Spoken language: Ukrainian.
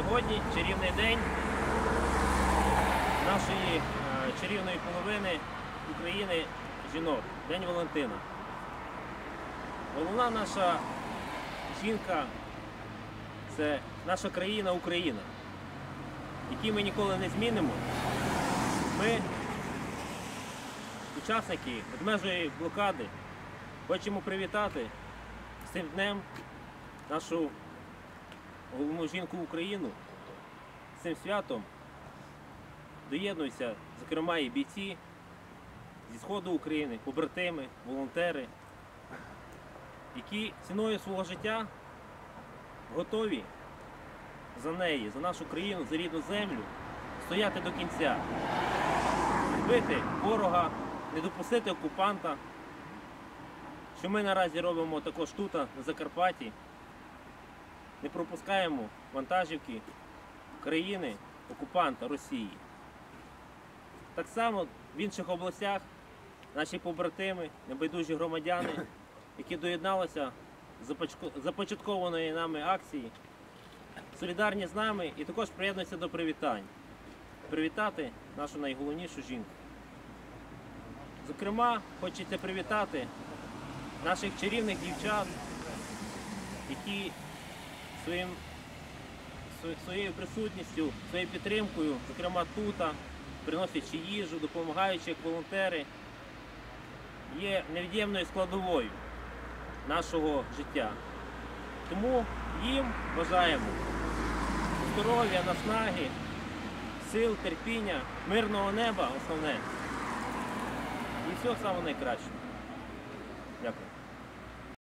Сьогодні чарівний день нашої е, чарівної половини України жінок, День Валентина. Головна наша жінка це наша країна Україна, які ми ніколи не змінимо. Ми, учасники ведмежої блокади, хочемо привітати з цим днем нашу головну жінку Україну з цим святом. Доєднуються, зокрема, і бійці зі Сходу України, побратими, волонтери, які ціною свого життя готові за неї, за нашу країну, за рідну землю стояти до кінця, бити ворога, не допустити окупанта, що ми наразі робимо також тут, на Закарпатті. Не пропускаємо вантажівки країни окупанта Росії. Так само в інших областях наші побратими, небайдужі громадяни, які доєдналися до започко- започаткованої нами акції, солідарні з нами і також приєднуються до привітань. Привітати нашу найголовнішу жінку. Зокрема, хочеться привітати наших чарівних дівчат, які своїм, своєю присутністю, своєю підтримкою, зокрема тут, приносячи їжу, допомагаючи як волонтери, є невід'ємною складовою нашого життя. Тому їм бажаємо здоров'я, наснаги, сил, терпіння, мирного неба основне і всього самого найкращого. Дякую.